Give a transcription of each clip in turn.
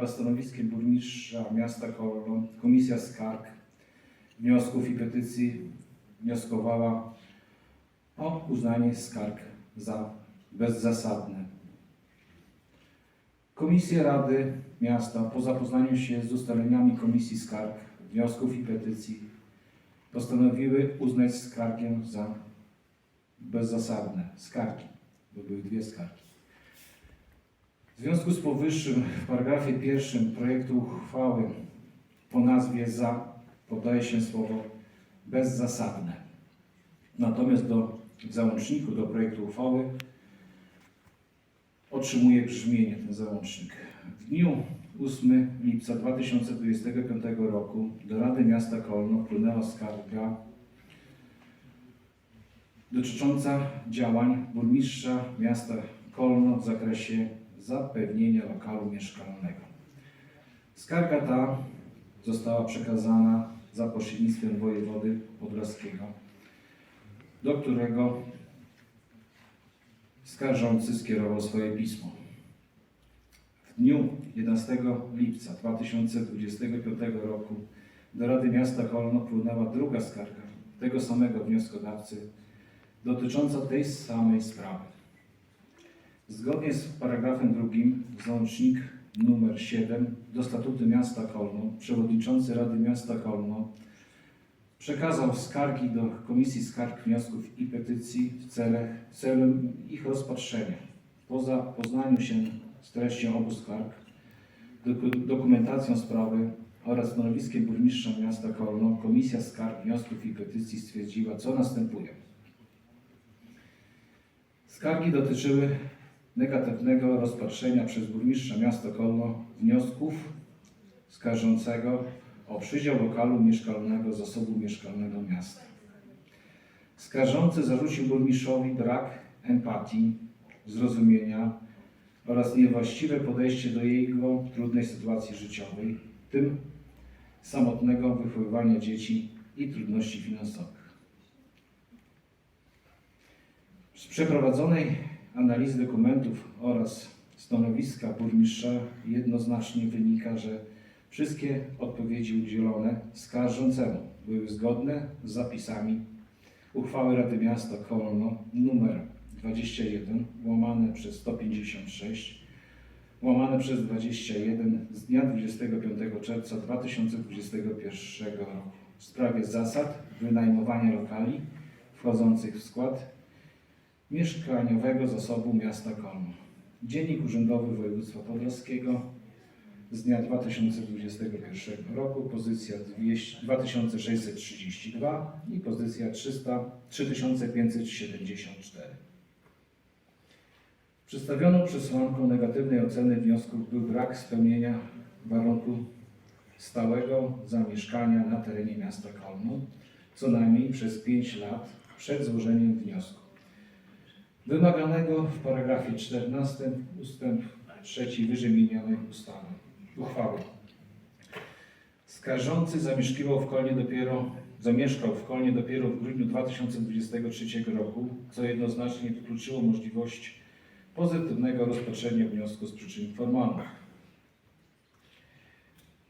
oraz stanowiskiem burmistrza miasta Kolno Komisja Skarg, Wniosków i Petycji wnioskowała o uznanie skarg za bezzasadne. Komisje Rady Miasta po zapoznaniu się z ustaleniami Komisji Skarg, Wniosków i Petycji postanowiły uznać skargę za bezzasadne. Skargi, bo były dwie skargi. W związku z powyższym w paragrafie pierwszym projektu uchwały po nazwie za podaje się słowo bezzasadne. Natomiast do, w załączniku do projektu uchwały otrzymuje brzmienie ten załącznik. W dniu 8 lipca 2025 roku do Rady Miasta Kolno wpłynęła skarga dotycząca działań burmistrza miasta Kolno w zakresie zapewnienia lokalu mieszkalnego. Skarga ta została przekazana za pośrednictwem wojewody podlaskiego, do którego skarżący skierował swoje pismo. W dniu 11 lipca 2025 roku do Rady Miasta Kolno wpłynęła druga skarga tego samego wnioskodawcy dotycząca tej samej sprawy. Zgodnie z paragrafem drugim załącznik numer 7 do Statutu Miasta Kolno przewodniczący Rady Miasta Kolno przekazał skargi do Komisji Skarg, Wniosków i Petycji w celach, celem ich rozpatrzenia. Po zapoznaniu się z treścią obu skarg, doku- dokumentacją sprawy oraz stanowiskiem burmistrza miasta Kolno, Komisja Skarg, Wniosków i Petycji stwierdziła, co następuje. Skargi dotyczyły negatywnego rozpatrzenia przez burmistrza miasta Kolno wniosków skarżącego o przydział lokalu mieszkalnego zasobu mieszkalnego miasta. Skarżący zarzucił burmistrzowi brak empatii, zrozumienia oraz niewłaściwe podejście do jego trudnej sytuacji życiowej, w tym samotnego wychowywania dzieci i trudności finansowych. Z przeprowadzonej analizy dokumentów oraz stanowiska burmistrza jednoznacznie wynika, że wszystkie odpowiedzi udzielone skarżącemu były zgodne z zapisami uchwały Rady Miasta Kolno nr 21 łamane przez 156 łamane przez 21 z dnia 25 czerwca 2021 roku. W sprawie zasad wynajmowania lokali wchodzących w skład mieszkaniowego zasobu miasta Kolno. Dziennik Urzędowy Województwa Podlaskiego z dnia 2021 roku, pozycja 200 2632 i pozycja 300, 3574. Przedstawioną przesłanką negatywnej oceny wniosków był brak spełnienia warunku stałego zamieszkania na terenie miasta Kolno co najmniej przez 5 lat przed złożeniem wniosku wymaganego w paragrafie 14 ustęp 3 wyżej wymienionej ustawy, uchwały. Skarżący zamieszkiwał w Kolnie dopiero, zamieszkał w Kolnie dopiero w grudniu 2023 roku, co jednoznacznie wykluczyło możliwość pozytywnego rozpatrzenia wniosku z przyczyn formalnych.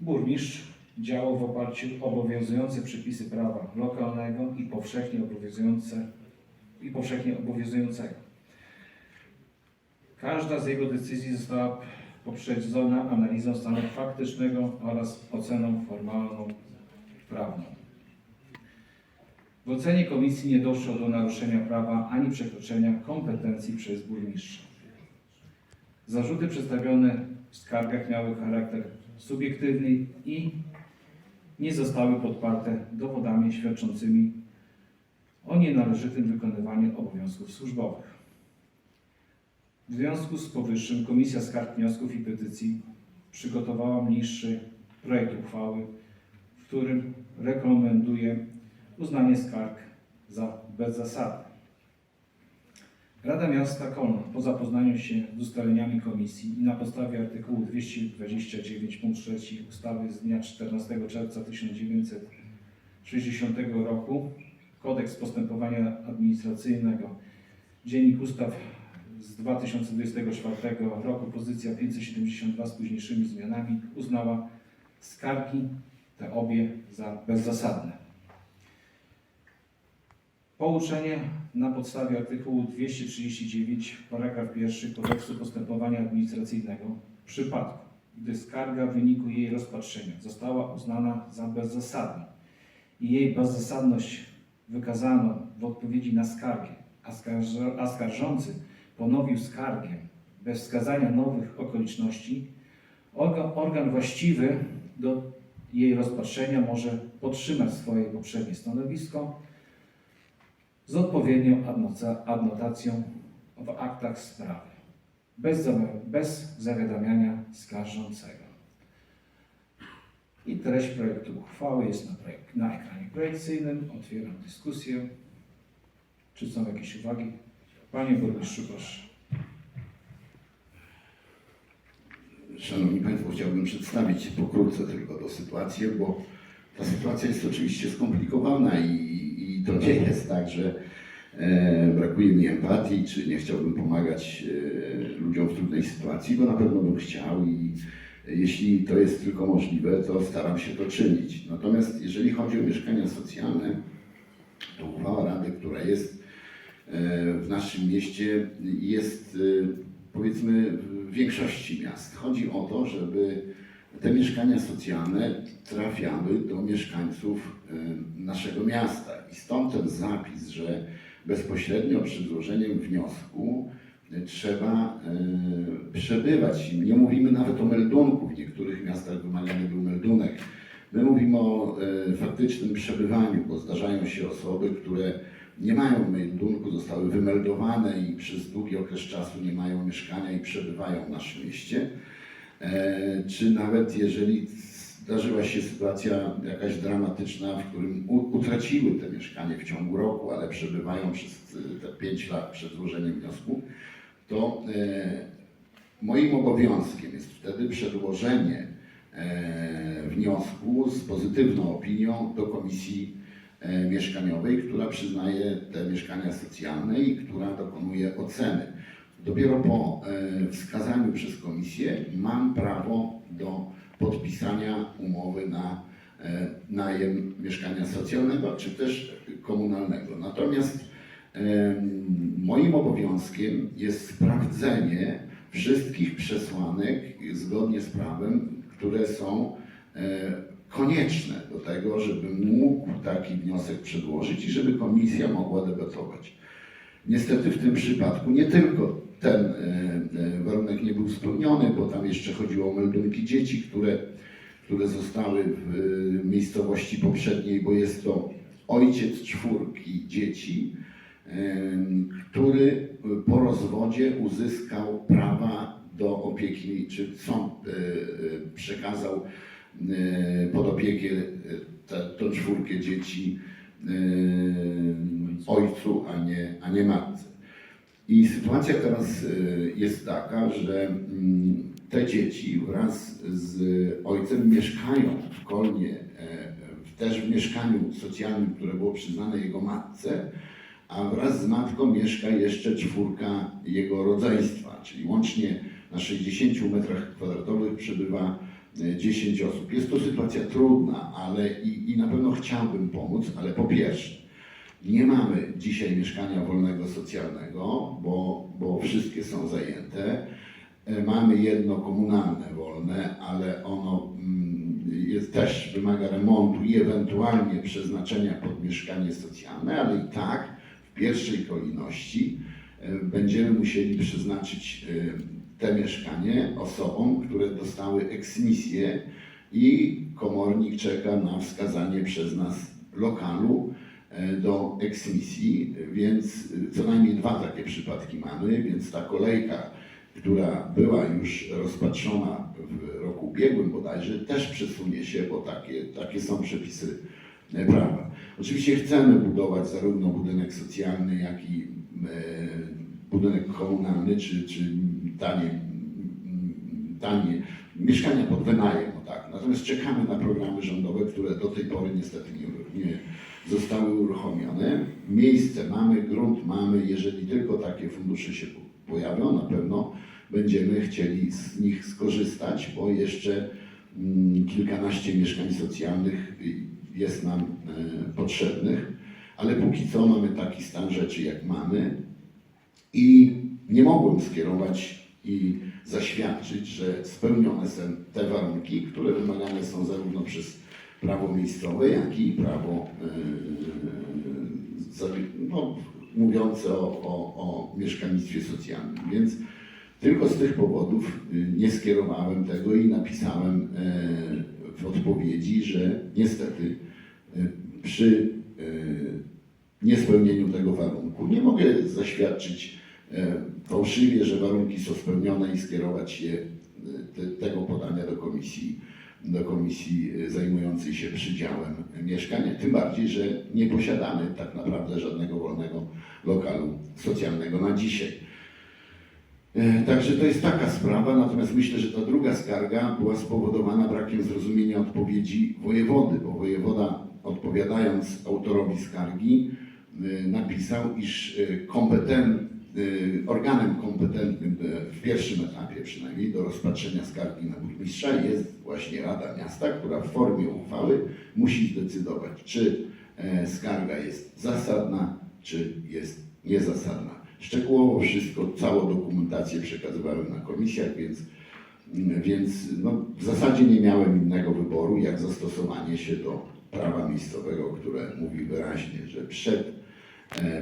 Burmistrz działał w oparciu o obowiązujące przepisy prawa lokalnego i powszechnie obowiązujące i powszechnie obowiązującego. Każda z jego decyzji została poprzedzona analizą stanu faktycznego oraz oceną formalną prawną. W ocenie komisji nie doszło do naruszenia prawa ani przekroczenia kompetencji przez burmistrza. Zarzuty przedstawione w skargach miały charakter subiektywny i nie zostały podparte dowodami świadczącymi o nienależytym wykonywaniu obowiązków służbowych. W związku z powyższym Komisja Skarg, Wniosków i Petycji przygotowała mniejszy projekt uchwały, w którym rekomenduje uznanie skarg za bezzasadne. Rada Miasta Kolno po zapoznaniu się z ustaleniami komisji i na podstawie artykułu 229 punkt 3 ustawy z dnia 14 czerwca 1960 roku Kodeks postępowania administracyjnego, Dziennik Ustaw z 2024 roku pozycja 572 z późniejszymi zmianami uznała skargi te obie za bezzasadne. Pouczenie na podstawie artykułu 239 paragraf 1 Kodeksu Postępowania Administracyjnego w przypadku, gdy skarga w wyniku jej rozpatrzenia została uznana za bezzasadną i jej bezzasadność wykazano w odpowiedzi na skargę, a, a skarżący ponowił skargę bez wskazania nowych okoliczności, organ, właściwy do jej rozpatrzenia może podtrzymać swoje poprzednie stanowisko z odpowiednią adnotacją w aktach sprawy, bez, bez zawiadamiania skarżącego. I treść projektu uchwały jest na, na ekranie projekcyjnym. Otwieram dyskusję. Czy są jakieś uwagi? Panie burmistrzu, proszę. Szanowni Państwo, chciałbym przedstawić pokrótce tylko tę sytuację, bo ta sytuacja jest oczywiście skomplikowana i, i to nie jest tak, że e, brakuje mi empatii, czy nie chciałbym pomagać e, ludziom w trudnej sytuacji, bo na pewno bym chciał i jeśli to jest tylko możliwe, to staram się to czynić. Natomiast jeżeli chodzi o mieszkania socjalne, to uchwała Rady, która jest w naszym mieście, jest e, powiedzmy w większości miast. Chodzi o to, żeby te mieszkania socjalne trafiały do mieszkańców e, naszego miasta. I stąd ten zapis, że bezpośrednio przed złożeniem wniosku e, trzeba e, przebywać. Nie mówimy nawet o meldunku. W niektórych miastach wymagany był meldunek. My mówimy o e, faktycznym przebywaniu, bo zdarzają się osoby, które nie mają meldunku, zostały wymeldowane i przez długi okres czasu nie mają mieszkania i przebywają w naszym mieście. E, Czy nawet jeżeli zdarzyła się sytuacja jakaś dramatyczna, w którym utraciły te mieszkanie w ciągu roku, ale przebywają przez e, te 5 lat przed złożeniem wniosku, to e, moim obowiązkiem jest wtedy przedłożenie wniosku z pozytywną opinią do Komisji Mieszkaniowej, która przyznaje te mieszkania socjalne i która dokonuje oceny. Dopiero po e, wskazaniu przez Komisję mam prawo do podpisania umowy na e, najem mieszkania socjalnego czy też komunalnego. Natomiast moim obowiązkiem jest sprawdzenie wszystkich przesłanek zgodnie z prawem, które są e, konieczne do tego, żebym mógł taki wniosek przedłożyć i żeby komisja mogła debatować. Niestety w tym przypadku nie tylko ten e, e, warunek nie był spełniony, bo tam jeszcze chodziło o meldunki dzieci, które, które zostały w e, miejscowości poprzedniej, bo jest to ojciec czwórki dzieci, który po rozwodzie uzyskał prawa do opieki, czy sąd przekazał pod opiekę tę- tą czwórkę dzieci e, ojcu, a nie, a nie matce. I sytuacja teraz jest taka, że mm, te dzieci wraz z ojcem mieszkają w Kolnie, e, też w mieszkaniu socjalnym, które było przyznane jego matce, a wraz z matką mieszka jeszcze czwórka jego rodzeństwa, czyli łącznie na 60 metrach kwadratowych przebywa 10 osób. Jest to sytuacja trudna, ale i, i na pewno chciałbym pomóc, ale po pierwsze, nie mamy dzisiaj mieszkania wolnego socjalnego, bo, bo wszystkie są zajęte. E, Mamy jedno komunalne wolne, ale ono mm, jest, też wymaga remontu i ewentualnie przeznaczenia pod mieszkanie socjalne, ale i tak w pierwszej kolejności e, będziemy musieli przeznaczyć e, te mieszkanie osobom, które dostały eksmisję i komornik czeka na wskazanie przez nas lokalu e, do eksmisji, więc e, co najmniej dwa takie przypadki mamy, więc ta kolejka, która była już rozpatrzona w roku ubiegłym bodajże, też przesunie się, bo takie, takie są przepisy e, prawa. Oczywiście chcemy budować zarówno budynek socjalny, jak i budynek komunalny, czy, czy tanie, tanie mieszkania pod wynajem, tak. Natomiast czekamy na programy rządowe, które do tej pory niestety nie, nie zostały uruchomione. Miejsce mamy, grunt mamy, jeżeli tylko takie fundusze się pojawią, na pewno będziemy chcieli z nich skorzystać, bo jeszcze mm, kilkanaście mieszkań socjalnych jest nam e, potrzebnych, ale póki co mamy taki stan rzeczy, jak mamy i nie mogłem skierować i zaświadczyć, że spełnione są te warunki, które wymagane są zarówno przez prawo miejscowe, jak i prawo yy, no, mówiące o, o, o mieszkalnictwie socjalnym. Więc tylko z tych powodów y, nie skierowałem tego i napisałem e, w odpowiedzi, że niestety przy niespełnieniu tego warunku nie mogę zaświadczyć e, fałszywie, że warunki są spełnione i skierować je, e, te, tego podania do komisji, do komisji e, zajmującej się przydziałem mieszkania. Tym bardziej, że nie posiadamy tak naprawdę żadnego wolnego lokalu socjalnego na dzisiaj. E, Także to jest taka sprawa, natomiast myślę, że ta druga skarga była spowodowana brakiem zrozumienia odpowiedzi wojewody, bo wojewoda odpowiadając autorowi skargi napisał, iż kompeten, y, organem kompetentnym y, w pierwszym etapie przynajmniej do rozpatrzenia skargi na burmistrza jest właśnie Rada Miasta, która w formie uchwały musi zdecydować, czy e, skarga jest zasadna, czy jest niezasadna. Szczegółowo wszystko, całą dokumentację przekazywałem na komisjach, więc, więc no, w zasadzie nie miałem innego wyboru, jak zastosowanie się do prawa miejscowego, które mówi wyraźnie, że przed,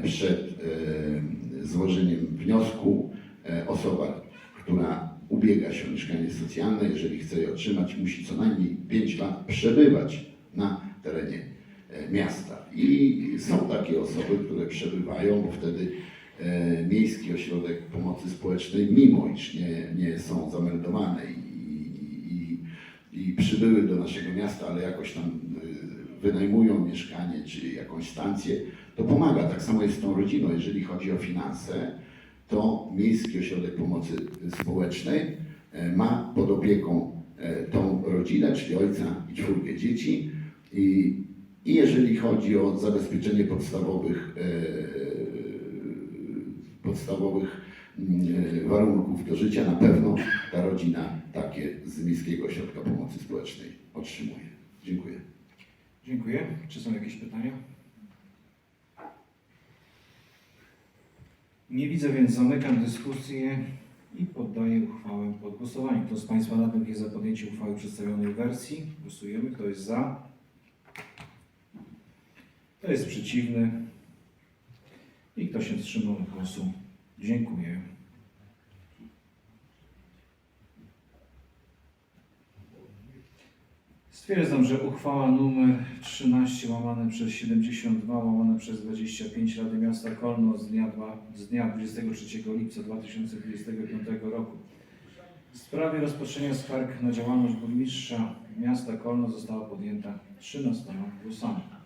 przed e, złożeniem wniosku e, osoba, która ubiega się o mieszkanie socjalne, jeżeli chce je otrzymać, musi co najmniej 5 lat przebywać na terenie e, miasta. I są takie osoby, które przebywają, bo wtedy e, Miejski Ośrodek Pomocy Społecznej, mimo iż nie, nie są zameldowane i, i, i przybyły do naszego miasta, ale jakoś tam wynajmują mieszkanie czy jakąś stację, to pomaga. Tak samo jest z tą rodziną, jeżeli chodzi o finanse, to Miejski Ośrodek Pomocy Społecznej e, ma pod opieką e, tą rodzinę, czyli ojca i czwórkę dzieci i, i jeżeli chodzi o zabezpieczenie podstawowych, e, podstawowych mm, warunków do życia, na pewno ta rodzina takie z Miejskiego Ośrodka Pomocy Społecznej otrzymuje. Dziękuję. Czy są jakieś pytania? Nie widzę, więc zamykam dyskusję i poddaję uchwałę pod głosowanie. Kto z Państwa radnych jest za podjęciem uchwały przedstawionej wersji? Głosujemy. Kto jest za? Kto jest przeciwny? I kto się wstrzymał od głosu? Dziękuję. Stwierdzam, że uchwała numer 13 łamane przez 72 łamane przez 25 Rady Miasta Kolno z dnia, dwa- z dnia 23 lipca 2025 roku w sprawie rozpatrzenia skarg na działalność burmistrza miasta Kolno została podjęta 13 głosami.